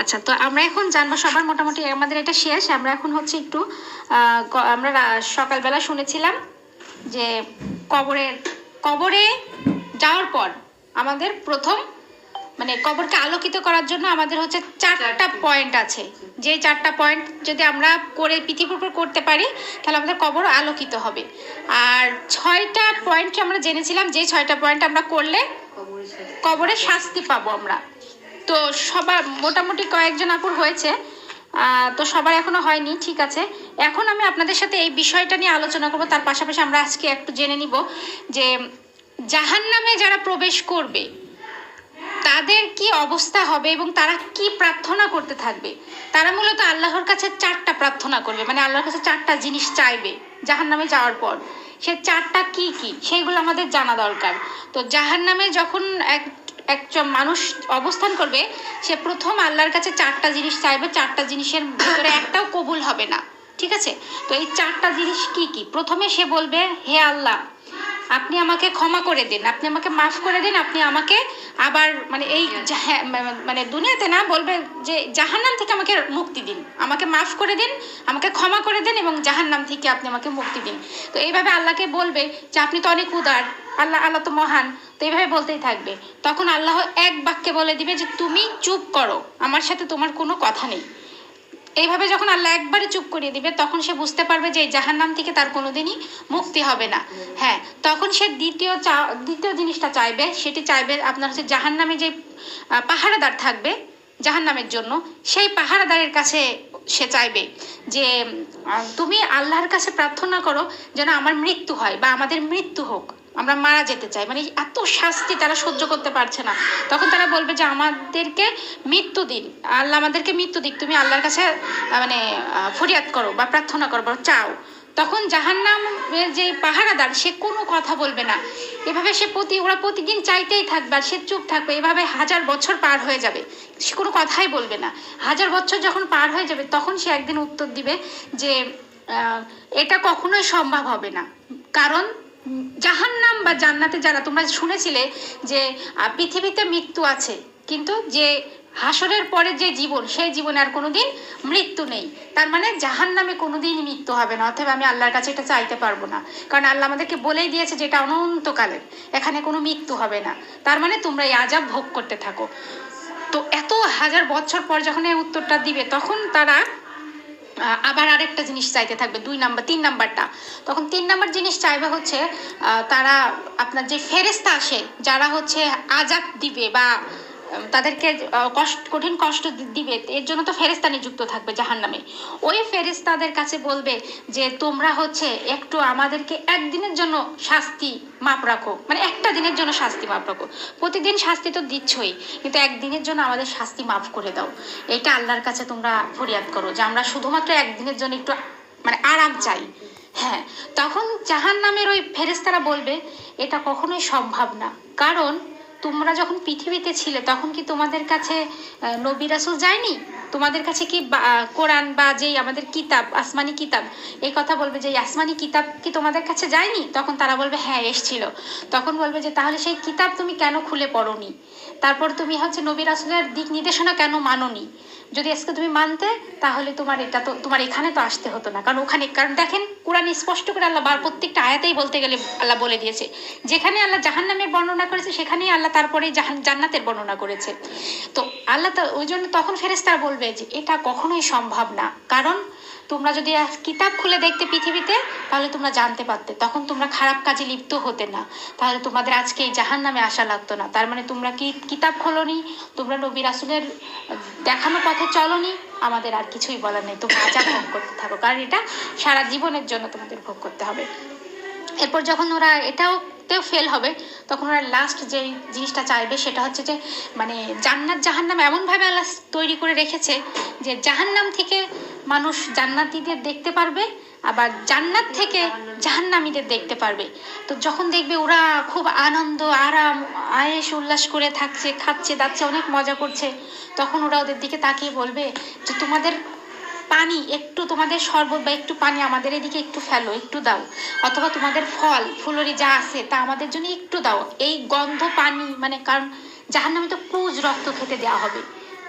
আচ্ছা তো আমরা এখন জানব সবার মোটামুটি আমাদের এটা শেষ। আমরা এখন হচ্ছে একটু আমরা সকালবেলা শুনেছিলাম যে কবরের কবরে যাওয়ার পর আমাদের প্রথম মানে কবরকে আলোকিত করার জন্য আমাদের হচ্ছে চারটা পয়েন্ট আছে। যে চারটা পয়েন্ট যদি আমরা করে পৃথিবীর উপর করতে পারি তাহলে আমাদের কবর আলোকিত হবে। আর ছয়টা পয়েন্ট আমরা জেনেছিলাম? যে ছয়টা পয়েন্ট আমরা করলে কবরে শাস্তি পাবো আমরা। তো সবার মোটামুটি কয়েকজন আপুর হয়েছে। তো সবার এখনও হয়নি, ঠিক আছে। এখন আমি আপনাদের সাথে এই বিষয়টা নিয়ে আলোচনা করব। তার পাশাপাশি আমরা আজকে একটু জেনে নিব যে জাহান্নামে যারা প্রবেশ করবে, তাদের কি অবস্থা হবে এবং তারা কি প্রার্থনা করতে থাকবে? তারা মূলত আল্লাহর কাছে চারটা প্রার্থনা করবে। মানে আল্লাহর কাছে চারটা জিনিস চাইবে জাহান্নামে যাওয়ার পর। সে চারটা কি কি? সেগুলো আমাদের জানা দরকার। তো জাহান্নামে যখন এক একজন মানুষ অবস্থান করবে, সে প্রথম আল্লাহর কাছে চারটা জিনিস চাইবে, চারটা জিনিসের ভিতরে একটাও কবুল হবে না। ঠিক আছে? তো এই চারটা জিনিস কি কি? প্রথমে সে বলবে, হে আল্লাহ আপনি আমাকে ক্ষমা করে দিন আপনি আমাকে মাফ করে দিন আপনি আমাকে আবার মানে এই হ্যাঁ, মানে দুনিয়াতে না বলবে যে জাহান্নাম থেকে আমাকে মুক্তি দিন আমাকে মাফ করে দিন আমাকে ক্ষমা করে দিন এবং জাহান্নাম থেকে আপনি আমাকে মুক্তি দিন। তো এইভাবে আল্লাহকে বলবে যে আপনি তো অনেক উদার আল্লাহ আল্লাহ তো মহান তো এইভাবে বলতেই থাকবে। তখন আল্লাহ এক বাক্যে বলে দিবে যে তুমি চুপ করো আমার সাথে তোমার কোনো কথা নেই। এইভাবে যখন আল্লাহ একবারে চুপ করিয়ে দিবে তখন সে বুঝতে পারবে যে এই জাহান্নাম থেকে তার কোনোদিনই মুক্তি হবে না। হ্যাঁ তখন সে দ্বিতীয় চা দ্বিতীয় জিনিসটা চাইবে সেটি চাইবে আপনার হচ্ছে জাহান্নামে যে আহ, পাহারাদার থাকবে জাহান্নামের জন্য সেই পাহারাদারের কাছে সে চাইবে যে তুমি আল্লাহর কাছে প্রার্থনা করো যেন আমার মৃত্যু হয় বা আমাদের মৃত্যু হোক। আমরা মারা যেতে চাই। মানে এত শাস্তি তারা সহ্য করতে পারছে না। তখন তারা বলবে যে, আমাদেরকে মৃত্যু দিন। আল্লাহ আমাদেরকে মৃত্যু দিক। তুমি আল্লাহর কাছে মানে ফরিয়াদ করো বা প্রার্থনা করো চাও। তখন জাহান্নামের যে পাহারাদার, সে কোনো কথা বলবে না। এভাবে সে প্রতি, ওরা প্রতিদিন চাইতেই থাকবে আর সে চুপ থাকবে। এভাবে হাজার বছর পার হয়ে যাবে। সে কোনো কথাই বলবে না। হাজার বছর যখন পার হয়ে যাবে, তখন সে একদিন উত্তর দিবে যে এটা কখনোই সম্ভব হবে না। কারণ জাহান্নাম বা জান্নাতে যারা, তোমরা শুনেছিলে যে পৃথিবীতে মৃত্যু আছে, কিন্তু যে হাসরের পরে যে জীবন, সেই জীবনে আর কোনোদিন মৃত্যু নেই। তার মানে জাহান জাহান্নামে কোনোদিন মৃত্যু হবে না অথবা আমি আল্লাহর কাছে এটা চাইতে পারব না। কারণ আল্লাহ আমাদেরকে বলেই দিয়েছে যে, এটা অনন্তকালের, এখানে কোনো মৃত্যু হবে না। তার মানে তোমরা এই আজাব ভোগ করতে থাকো। তো এত হাজার বছর পর যখন এই উত্তরটা দিবে, তখন তারা আবার আরেকটা জিনিস চাইতে থাকবে, দুই নাম্বার, তিন নাম্বারটা। তখন তিন নাম্বার জিনিস চাইবে হচ্ছে তারা আপনার যে ফেরেস্তা আসে, যারা হচ্ছে আজাদ দিবে বা তাদেরকে কষ্ট, কঠিন কষ্ট দিবে। এর জন্য তো ফেরেস্তা নিযুক্ত থাকবে জাহান নামে ওই ফেরেস্তাদের কাছে বলবে যে, তোমরা হচ্ছে একটু আমাদেরকে একদিনের জন্য শাস্তি মাপ রাখো। মানে একটা দিনের জন্য শাস্তি মাপ রাখো। প্রতিদিন শাস্তি তো দিচ্ছই, কিন্তু একদিনের জন্য আমাদের শাস্তি মাফ করে দাও। এটা আল্লাহর কাছে তোমরা ফরিয়াদ করো যে, আমরা শুধুমাত্র একদিনের জন্য একটু মানে আরাম চাই। হ্যাঁ তখন জাহান নামের ওই ফেরেস্তারা বলবে, এটা কখনোই সম্ভব না। কারণ তোমরা যখন পৃথিবীতে ছিলে, তখন কি তোমাদের কাছে নবী রাসুল যায়নি? তোমাদের কাছে কি কোরআন বা যেই আমাদের কিতাব, আসমানি কিতাব, এই কথা বলবে যে আসমানি কিতাব কি তোমাদের কাছে যায়নি? তখন তারা বলবে হ্যাঁ এসছিল। তখন বলবে যে, তাহলে সেই কিতাব তুমি কেন খুলে পড়োনি? তারপর তুমি হচ্ছে নবী রাসুলের দিক নির্দেশনা কেন মানোনি? যদি আজকে তুমি মানতে, তাহলে তোমার এটা তো তোমার এখানে তো আসতে হতো না। কারণ ওখানে কারণ দেখেন, কোরআন স্পষ্ট করে আল্লাহ বার প্রত্যেকটা আয়াতেই বলতে গেলে আল্লাহ বলে দিয়েছে। যেখানে আল্লাহ জাহান্নামের বর্ণনা করেছে, সেখানেই আল্লাহ তারপরে জাহান জান্নাতের বর্ণনা করেছে। তো আল্লাহ ওই জন্য তখন ফেরেস্তারা বলবে যে, এটা কখনোই সম্ভব না। কারণ তোমরা যদি কিতাব খুলে দেখতে পৃথিবীতে, তাহলে তোমরা জানতে পারতে। তখন তোমরা খারাপ কাজে লিপ্ত হতে না। তাহলে তোমাদের আজকে এই জাহান নামে আসা লাগতো না। তার মানে তোমরা কি কিতাব খোলনি? তোমরা নবীর রাসুলের দেখানো পথে চলনি? আমাদের আর কিছুই বলার নেই। তোমরা আজাদ ভোগ করতে থাকো। কারণ এটা সারা জীবনের জন্য তোমাদের ভোগ করতে হবে। এরপর যখন ওরা এটাও তেও ফেল হবে, তখন ওরা লাস্ট যে জিনিসটা চাইবে সেটা হচ্ছে যে মানে জান্নাত জাহান্নাম এমনভাবে আল্লাহ তৈরি করে রেখেছে যে জাহান্নাম থেকে মানুষ জান্নাতীদের দেখতে পারবে, আবার জান্নাত থেকে জাহান্নামীদের দেখতে পারবে। তো যখন দেখবে ওরা খুব আনন্দ, আরাম আয়েস উল্লাস করে থাকছে, খাচ্ছে, দাচ্ছে, অনেক মজা করছে, তখন ওরা ওদের দিকে তাকিয়ে বলবে যে তোমাদের পানি, একটু তোমাদের শরবত বা একটু পানি আমাদের এদিকে একটু ফেলো, একটু দাও। অথবা তোমাদের ফল, ফুলরি যা আছে তা আমাদের জন্য একটু দাও। এই গন্ধ পানি মানে কারণ যাহার নামে তো পুজ রক্ত খেতে দেওয়া হবে।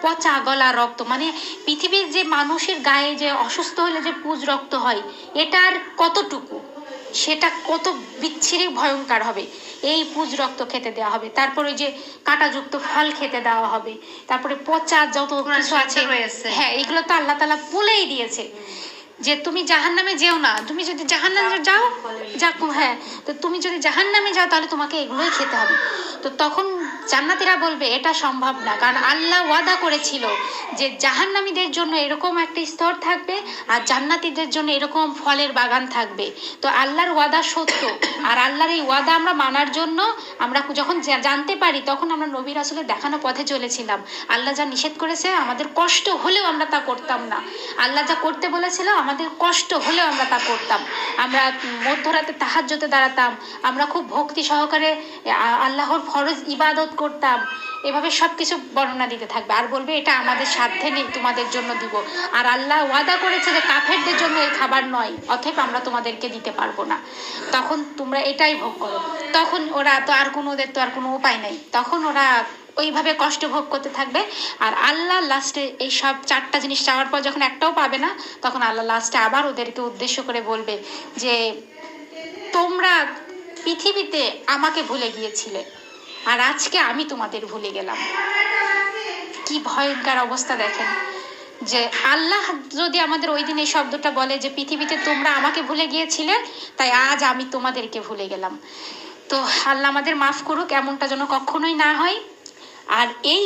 পচা গলা রক্ত মানে পৃথিবীর যে মানুষের গায়ে যে অসুস্থ হলে যে পুজ রক্ত হয়, এটার কতটুকু? সেটা কত বিচ্ছিরি ভয়ঙ্কর হবে। এই পুজ রক্ত খেতে দেওয়া হবে। তারপরে ওই যে কাঁটাযুক্ত ফল খেতে দেওয়া হবে। তারপরে পচা যত কিছু আছে হ্যাঁ এগুলো তো আল্লাহ তালা বলেই দিয়েছে। যে তুমি জাহান নামে যেও না তুমি যদি জাহান নামে যাও যা হ্যাঁ তো তুমি যদি জাহান নামে যাও তাহলে তোমাকে এগুলোই খেতে হবে। তো তখন জান্নাতিরা বলবে এটা সম্ভব না। কারণ আল্লাহ ওয়াদা করেছিল যে জাহান্নামীদের জন্য এরকম একটা স্তর থাকবে আর জান্নাতীদের জন্য এরকম ফলের বাগান থাকবে। তো আল্লাহর ওয়াদা সত্য। আর আল্লাহর এই ওয়াদা আমরা মানার জন্য আমরা যখন জানতে পারি তখন আমরা নবীর আসলে দেখানো পথে চলেছিলাম। আল্লাহ যা নিষেধ করেছে আমাদের কষ্ট হলেও আমরা তা করতাম না। আল্লাহ যা করতে বলেছিল আমাদের কষ্ট হলেও আমরা তা করতাম। আমরা মধ্যরাতে তাহাজ্জতে দাঁড়াতাম, আমরা খুব ভক্তি সহকারে আল্লাহর ফরজ ইবাদত করতাম। এভাবে সব কিছু বর্ণনা দিতে থাকবে। আর বলবে, এটা আমাদের সাধ্যে নেই, তোমাদের জন্য দিব। আর আল্লাহ ওয়াদা করেছে যে, কাফেরদের জন্য এই খাবার নয়, অতএব আমরা তোমাদেরকে দিতে পারব না। তখন তোমরা এটাই ভোগ করো। তখন ওরা তো আর কোনো ওদের তো আর কোনো উপায় নেই। তখন ওরা ওইভাবে কষ্ট ভোগ করতে থাকবে। আর আল্লাহ লাস্টে এই সব চারটা জিনিস চাওয়ার পর যখন একটাও পাবে না, তখন আল্লাহ লাস্টে আবার ওদেরকে উদ্দেশ্য করে বলবে যে, তোমরা পৃথিবীতে আমাকে ভুলে গিয়েছিলে, আর আজকে আমি তোমাদের ভুলে গেলাম। কি ভয়ঙ্কর অবস্থা দেখেন। যে আল্লাহ যদি আমাদের ওই দিন এই শব্দটা বলে যে, পৃথিবীতে তোমরা আমাকে ভুলে গিয়েছিলে, তাই আজ আমি তোমাদেরকে ভুলে গেলাম। তো আল্লাহ আমাদের মাফ করুক, এমনটা যেন কখনোই না হয়। আর এই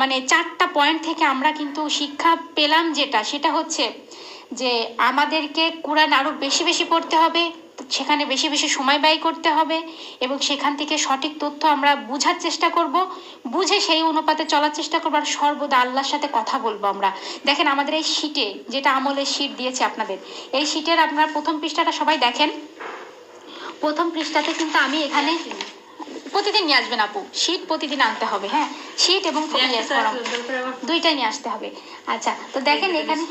মানে চারটা পয়েন্ট থেকে আমরা কিন্তু শিক্ষা পেলাম যেটা, সেটা হচ্ছে যে আমাদেরকে কোরআন আরও বেশি বেশি পড়তে হবে, সেখানে বেশি বেশি সময় ব্যয় করতে হবে এবং সেখান থেকে সঠিক তথ্য আমরা বোঝার চেষ্টা করব, বুঝে সেই অনুপাতে চলার চেষ্টা করব আর সর্বদা আল্লাহর সাথে কথা বলব আমরা। দেখেন আমাদের এই শীটে যেটা আমলের শীট দিয়েছে আপনাদের, এই শীটের আপনার প্রথম পৃষ্ঠাটা সবাই দেখেন। প্রথম পৃষ্ঠাতে কিন্তু আমি এখানে প্রতিদিন নিয়ে আসবেন আপু। শীট প্রতিদিন আনতে হবে হ্যাঁ? শীট এবং দুইটাই নিয়ে আসতে হবে। আচ্ছা তো দেখেন এখানে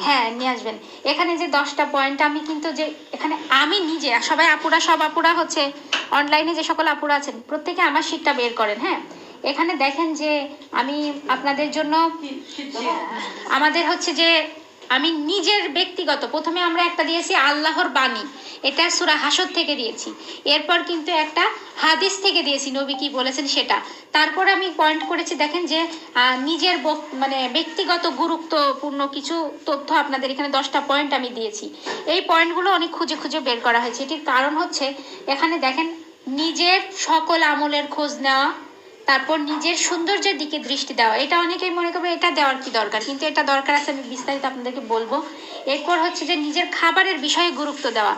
হ্যাঁ নিয়ে আসবেন। এখানে যে দশটা পয়েন্ট আমি কিন্তু যে এখানে আমি নিজে সবাই আপুরা সব আপুরা হচ্ছে অনলাইনে যে সকল আপুরা আছেন প্রত্যেকে আমার শীটটা বের করেন হ্যাঁ? এখানে দেখেন যে আমি আপনাদের জন্য আমাদের হচ্ছে যে আমি নিজের ব্যক্তিগত, প্রথমে আমরা একটা দিয়েছি আল্লাহর বাণী, এটা সুরা হাসর থেকে দিয়েছি। এরপর কিন্তু একটা হাদিস থেকে দিয়েছি, নবী কি বলেছেন সেটা। তারপর আমি পয়েন্ট করেছি, দেখেন যে নিজের মানে ব্যক্তিগত গুরুত্বপূর্ণ কিছু তথ্য আপনাদের এখানে দশটা পয়েন্ট আমি দিয়েছি। এই পয়েন্টগুলো অনেক খুঁজে খুঁজে বের করা হয়েছে। এটির কারণ হচ্ছে, এখানে দেখেন, নিজের সকল আমলের খোঁজ নেওয়া তারপর নিজের সৌন্দর্যের দিকে দৃষ্টি দেওয়া। এটা অনেকেই মনে করবে, এটা দেওয়ার কি দরকার? কিন্তু এটা দরকার আছে, আমি বিস্তারিত আপনাদেরকে বলব। এরপর হচ্ছে যে নিজের খাবারের বিষয়ে গুরুত্ব দেওয়া।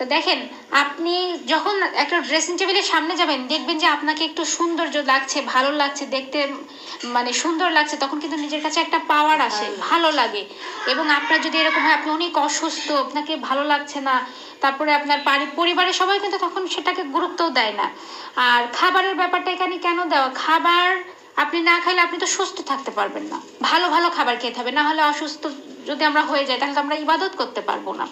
তো দেখেন আপনি যখন একটা ড্রেসিং টেবিলের সামনে যাবেন দেখবেন যে আপনাকে একটু সৌন্দর্য লাগছে ভালো লাগছে দেখতে মানে সুন্দর লাগছে তখন কিন্তু নিজের কাছে একটা পাওয়ার আসে ভালো লাগে। এবং আপনার যদি এরকম হয় আপনি অনেক অসুস্থ আপনাকে ভালো লাগছে না তারপরে আপনার পরিবারের সবাই কিন্তু তখন সেটাকে গুরুত্বও দেয় না। আর খাবারের ব্যাপারটা এখানে কেন দেওয়া? খাবার আপনি না খাইলে আপনি তো সুস্থ থাকতে পারবেন না। ভালো ভালো খাবার খেতে হবে না হলে অসুস্থ যদি আমরা হয়ে যাই তাহলে তো আমরা ইবাদত করতে পারব না।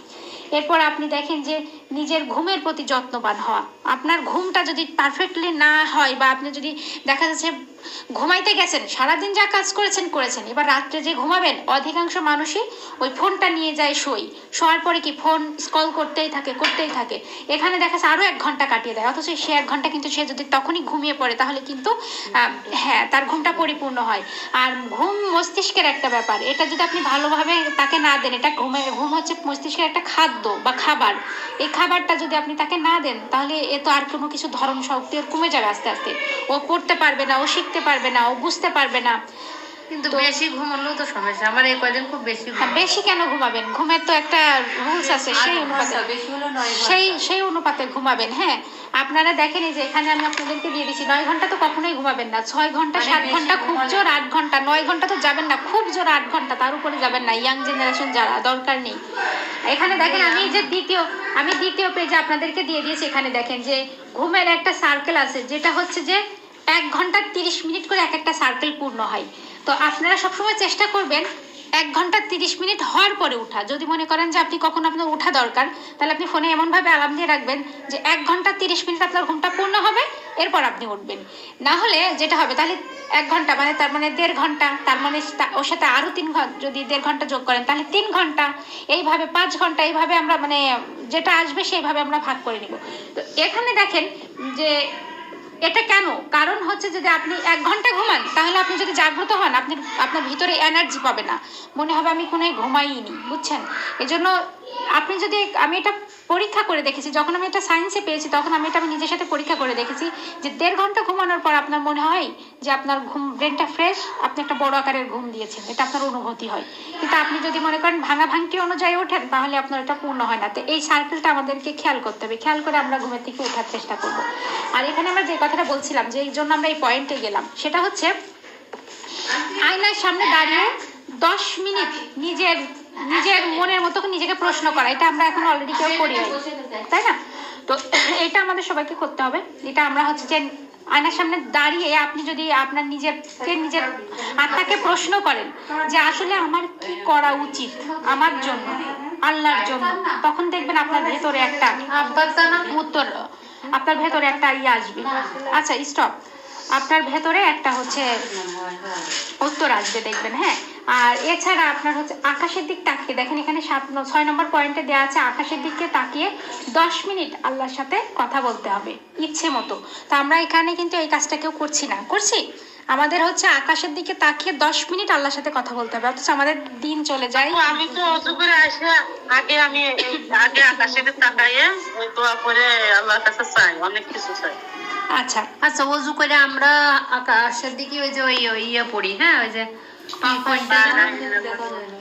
এরপর আপনি দেখেন যে নিজের ঘুমের প্রতি যত্নবান হওয়া। আপনার ঘুমটা যদি পারফেক্টলি না হয় বা আপনি যদি দেখা যাচ্ছে ঘুমাইতে গেছেন, সারাদিন যা কাজ করেছেন করেছেন। এবার রাত্রে যে ঘুমাবেন, অধিকাংশ মানুষই ওই ফোনটা নিয়ে যায় শোই শোয়ার পরে কি ফোন স্কল করতেই থাকে করতেই থাকে। এখানে দেখা যাচ্ছে আরও এক ঘণ্টা কাটিয়ে দেয়, অথচ সে এক ঘণ্টা কিন্তু সে যদি তখনই ঘুমিয়ে পড়ে, তাহলে কিন্তু হ্যাঁ তার ঘুমটা পরিপূর্ণ হয়। আর ঘুম মস্তিষ্কের একটা ব্যাপার। এটা যদি আপনি ভালোভাবে তাকে না দেন, এটা ঘুমে, ঘুম হচ্ছে মস্তিষ্কের একটা খাদ্য বা খাবার। এই খাবারটা যদি আপনি তাকে না দেন, তাহলে এ তো আর কোনো কিছু ধরন শক্তি কমে যাবে আস্তে আস্তে। ও পড়তে পারবে না, ও শিখতে পারবে না, ও বুঝতে পারবে না। কিন্তু বেশি ঘুমালেও তো সমস্যা। আমার এই কয়দিন খুব বেশি হ্যাঁ, বেশি কেন ঘুমাবেন? ঘুমের তো একটা রুলস আছে সেই অনুপাতে। সেই সেই অনুপাতে ঘুমাবেন হ্যাঁ। আপনারা দেখেন যে এখানে আমি আপনাদেরকে দিয়ে দিচ্ছি নয় ঘণ্টা তো কখনোই ঘুমাবেন না। ছয় ঘণ্টা মানে সাত ঘণ্টা খুব জোর আট ঘণ্টা নয় ঘণ্টা তো যাবেন না খুব জোর আট ঘণ্টা তার উপরে যাবেন না। ইয়াং জেনারেশন যারা দরকার নেই। এখানে দেখেন আমি যে দ্বিতীয় আমি দ্বিতীয় পেজে আপনাদেরকে দিয়ে দিয়েছি এখানে দেখেন যে ঘুমের একটা সার্কেল আছে যেটা হচ্ছে যে এক ঘণ্টা তিরিশ মিনিট করে এক একটা সার্কেল পূর্ণ হয়। তো আপনারা সবসময় চেষ্টা করবেন এক ঘণ্টা তিরিশ মিনিট হওয়ার পরে উঠা যদি মনে করেন যে আপনি কখন আপনার উঠা দরকার, তাহলে আপনি ফোনে এমনভাবে আলাম দিয়ে রাখবেন যে এক ঘণ্টা তিরিশ মিনিট আপনার ঘুমটা পূর্ণ হবে, এরপর আপনি উঠবেন। না হলে যেটা হবে, তাহলে এক ঘণ্টা মানে তার মানে দেড় ঘণ্টা, তার মানে ওর সাথে আরও তিন ঘণ্টা যদি দেড় ঘণ্টা যোগ করেন, তাহলে তিন ঘণ্টা, এইভাবে পাঁচ ঘণ্টা, এইভাবে আমরা মানে যেটা আসবে সেইভাবে আমরা ভাগ করে নিব। তো এখানে দেখেন যে এটা কেন? কারণ হচ্ছে যদি আপনি এক ঘণ্টা ঘুমান, তাহলে আপনি যদি জাগ্রত হন আপনি আপনার ভিতরে এনার্জি পাবে না। মনে হবে আমি কোনো ঘুমাইনি, বুঝছেন? এজন্য আপনি যদি, আমি এটা পরীক্ষা করে দেখেছি। যখন আমি এটা সায়েন্সে পেয়েছি, তখন আমি এটা আমি নিজের সাথে পরীক্ষা করে দেখেছি যে দেড় ঘণ্টা ঘুমানোর পর আপনার মনে হয় যে আপনার ঘুম ব্রেনটা ফ্রেশ আপনি একটা বড় আকারের ঘুম দিয়েছেন। এটা আপনার অনুভূতি হয়। কিন্তু আপনি যদি মনে করেন ভাঙা ভাঙটি অনুযায়ী ওঠেন, তাহলে আপনার এটা পূর্ণ হয় না। তো এই সার্কেলটা আমাদেরকে খেয়াল করতে হবে। খেয়াল করে আমরা ঘুমের থেকে ওঠার চেষ্টা করব। আর এখানে আমরা যে কথাটা বলছিলাম, যে এই জন্য আমরা এই পয়েন্টে গেলাম, সেটা হচ্ছে আয়নার সামনে দাঁড়িয়ে দশ মিনিট নিজের নিজের মনের মতো নিজেকে প্রশ্ন করা। এটা আমরা এখন অলরেডি কেউ করি তাই না? তো এটা আমাদের সবাইকে করতে হবে। এটা আমরা হচ্ছে যে আয়নার সামনে দাঁড়িয়ে আপনি যদি আপনার নিজের নিজের আত্মাকে প্রশ্ন করেন যে আসলে আমার কি করা উচিত? আমার জন্য, আল্লাহর জন্য। তখন দেখবেন আপনার ভেতরে একটা উত্তর, আপনার ভেতরে একটা ইয়ে আসবে। আচ্ছা স্টপ আপনার ভেতরে একটা হচ্ছে উত্তর আসবে, দেখবেন হ্যাঁ? আর এছাড়া আপনার হচ্ছে আকাশের দিক তাকিয়ে, দেখেন এখানে সাত ছয় নম্বর পয়েন্টে দেওয়া আছে, আকাশের দিকে তাকিয়ে দশ মিনিট আল্লাহর সাথে কথা বলতে হবে, ইচ্ছে মতো। তো আমরা এখানে কিন্তু এই কাজটা কেউ করছি না। করছি? আমাদের হচ্ছে আকাশের দিকে তাকিয়ে দশ মিনিট আল্লাহর সাথে কথা বলতে হবে অথচ আমাদের দিন চলে যায় আমি তো অজু করে আসে আগে আমি আগে আকাশের দিকে তাকাইয়ে ওই দোয়া করে আল্লাহর কাছে চাই অনেক কিছু চাই আচ্ছা আচ্ছা অজু করে আমরা আকাশের দিকে ওই যে ওই ইয়ে পড়ি হ্যাঁ ওই যে?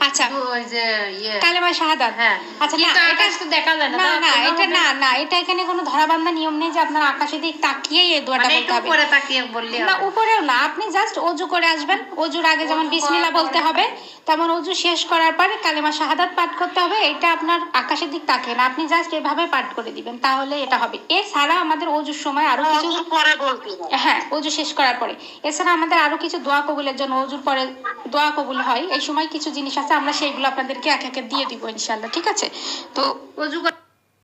আচ্ছা। ওই যে ইয়ে। শাহাদাত হ্যাঁ। আচ্ছা না এটা দেখা যায় না না তাহলে না কোনো এটা না না। এটা এখানে কোনো ধরাবান্ধা নিয়ম নেই যে আপনার আকাশের দিক তাকিয়ে এই দোয়াটা মানে বলতে হবে। উপরে তাকিয়ে বললে না উপরেও না আপনি জাস্ট অজু করে আসবেন। অজুর আগে যেমন বিসমিল্লাহ বলতে হবে তেমন অজু শেষ করার পরে কালেমা শাহাদাত পাঠ করতে হবে এটা আপনার আকাশের দিক তাকিয়ে না আপনি জাস্ট এভাবে পাঠ করে দিবেন তাহলে এটা হবে। এছাড়া আমাদের অজুর সময় আরও কিছু বলতে হবে। হ্যাঁ অজু শেষ করার পরে। এছাড়া আমাদের আরও কিছু দোয়া কবুলের জন্য অজুর পরে দোয়া কবুল হয়। এই সময় কিছু জিনিস আছে, আমরা সেইগুলো আপনাদেরকে এক একে দিয়ে দিব ইনশাল্লাহ ঠিক আছে? তো